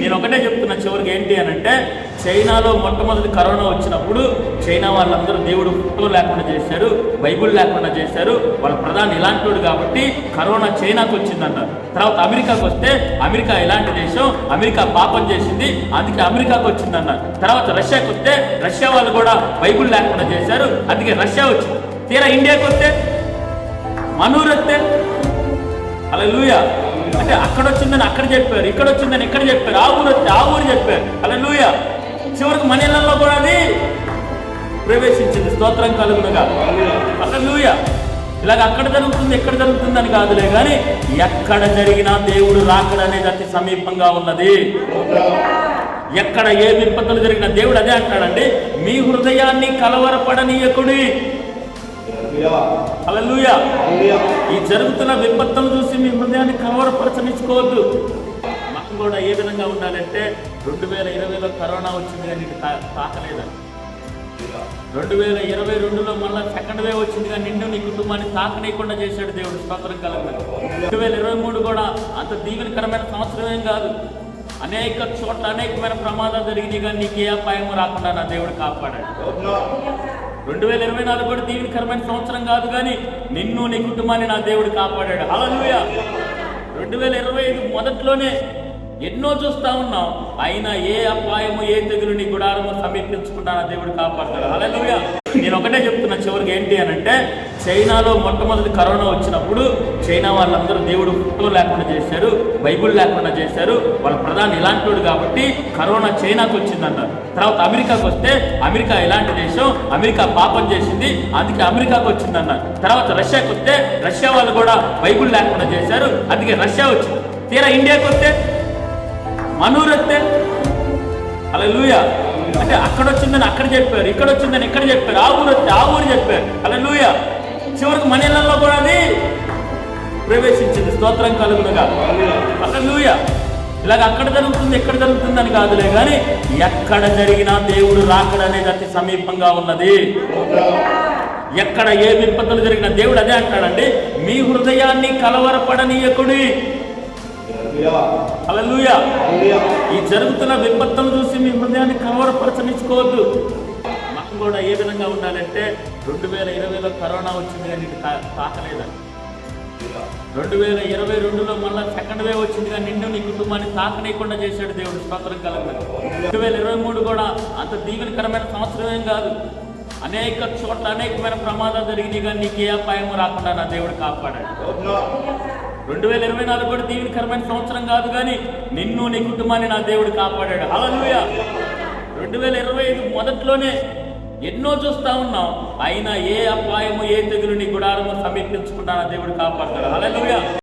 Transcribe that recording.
నేను ఒకటే చెప్తున్నా చివరికి ఏంటి అని అంటే చైనాలో మొట్టమొదటి కరోనా వచ్చినప్పుడు చైనా వాళ్ళందరూ దేవుడు ఫోటో లేకుండా చేశారు బైబుల్ లేకుండా చేశారు వాళ్ళ ప్రధాని ఇలాంటి కాబట్టి కరోనా చైనాకు వచ్చిందంటారు తర్వాత అమెరికాకు వస్తే అమెరికా ఇలాంటి దేశం అమెరికా పాపం చేసింది అందుకే అమెరికాకు వచ్చిందన్నారు తర్వాత రష్యాకు వస్తే రష్యా వాళ్ళు కూడా బైబుల్ లేకుండా చేశారు అందుకే రష్యా వచ్చింది. తీరా ఇండియాకు వస్తే మనూరు వస్తే అలా లూయా అంటే అక్కడ వచ్చిందని అక్కడ చెప్పారు ఇక్కడ వచ్చిందని ఇక్కడ చెప్పారు ఆ ఊరు వచ్చి ఆ ఊరు చెప్పారు. అలా లూయ చివరికి మన ఇళ్ళలో కూడా అది ప్రవేశించింది. స్తోత్రం కలుగునగా. అలా లూయ ఇలాగ అక్కడ జరుగుతుంది ఎక్కడ జరుగుతుంది అని కాదులే కానీ ఎక్కడ జరిగినా దేవుడు రాకడనేది అతి సమీపంగా ఉన్నది. ఎక్కడ ఏ విపత్తులు జరిగినా దేవుడు అదే అంటాడండి మీ హృదయాన్ని కలవరపడనీయకుడి హల్లెలూయా. ఈ జరుగుతున్న విపత్తులు చూసి మీ హృదయాన్ని కలవరపరచనిచ్చుకోవద్దు. మాకు కూడా ఏ విధంగా ఉండాలంటే రెండు వేల ఇరవైలో కరోనా వచ్చింది కానీ తాకలేదని రెండు వేల ఇరవై రెండులో మళ్ళీ సెకండ్ వేవ్ వచ్చింది కానీ నిన్ను నీ కుటుంబాన్ని తాకనీయకుండా చేశాడు దేవుడు. స్తోత్రం కలగదు రెండు వేల ఇరవై మూడు కూడా అంత దీవెనకరమైన సంవత్సరం ఏం కాదు. అనేక చోట్ల అనేకమైన ప్రమాదాలు జరిగినాయి కానీ నీకు ఏ అపాయం రాకుండా నా దేవుడు కాపాడాడు. రెండు వేల ఇరవై నాలుగు కూడా దీవెనకరమైన సంవత్సరం కాదు కానీ నిన్ను నీ కుటుంబాన్ని నా దేవుడు కాపాడాడు. అలా రెండు వేల ఇరవై ఐదు మొదట్లోనే ఎన్నో చూస్తా ఉన్నాం. అయినా ఏ అపాయము ఏ తెగులు నీ గుడారము సమీపించకుండా దేవుడు కాపాడతాడు. అలాగే నేను ఒకటే చెప్తున్నా చివరికి ఏంటి అని అంటే చైనాలో మొట్టమొదటి కరోనా వచ్చినప్పుడు చైనా వాళ్ళందరూ దేవుడు ఫోటో లేకుండా చేశారు బైబుల్ లేకుండా చేశారు. వాళ్ళ ప్రధాని ఇలాంటి కాబట్టి కరోనా చైనాకు వచ్చిందన్నారు తర్వాత అమెరికాకు వస్తే అమెరికా ఇలాంటి దేశం అమెరికా పాపం చేసింది అందుకే అమెరికాకు వచ్చిందన్నారు తర్వాత రష్యాకు వస్తే రష్యా వాళ్ళు కూడా బైబుల్ లేకుండా చేశారు అందుకే రష్యా వచ్చింది. తీరా ఇండియాకు వస్తే మనూరు అలా లూయ అంటే అక్కడ వచ్చిందని అక్కడ చెప్పారు ఇక్కడ వచ్చిందని ఇక్కడ చెప్పారు ఆ ఊరు వస్తే ఆ ఊరు చెప్పారు. అలా లూయ చివరికి మన ఇళ్ళలో కూడా అది ప్రవేశించింది. స్తోత్రం కలుగునగా. అలా లూయ ఇలాగ అక్కడ జరుగుతుంది ఎక్కడ జరుగుతుందని కాదులే కానీ ఎక్కడ జరిగినా దేవుడు రాకడనేది అతి సమీపంగా ఉన్నది. ఎక్కడ ఏ విపత్తులు జరిగినా దేవుడు అదే అంటాడండి మీ హృదయాన్ని కలవరపడనీయకుడి ఈ జరుగుతున్న విపత్తులు చూసి మీ హృదయాన్ని కలవరపరచనిచ్చుకోవద్దు. మాకు కూడా ఏ విధంగా ఉండాలంటే రెండు వేల ఇరవైలో కరోనా వచ్చింది కానీ తాకలేదని రెండు వేల ఇరవై రెండులో మళ్ళీ సెకండ్ వేవ్ వచ్చింది కానీ నిన్ను నీ కుటుంబాన్ని తాకనీయకుండా చేశాడు దేవుడు. స్తోత్రం కలగదు రెండు వేల ఇరవై మూడు కూడా అంత దీవెనకరమైన సంవత్సరం ఏం కాదు. అనేక చోట్ల అనేకమైన ప్రమాదాలు జరిగినాయి కానీ నీకు ఏ అపాయం రాకుండా నా దేవుడు కాపాడాడు. రెండు వేల ఇరవై నాలుగు కూడా దీవెనకరమైన సంవత్సరం కాదు కానీ నిన్ను నీ కుటుంబాన్ని నా దేవుడు కాపాడాడు. హల్లెలూయా. రెండు వేల ఇరవై ఐదు మొదట్లోనే ఎన్నో చూస్తా ఉన్నాం. అయినా ఏ అపాయము ఏ తెగులు నీ గుడారము సమీపించకుండా నా దేవుడు కాపాడతాడు. హల్లెలూయా.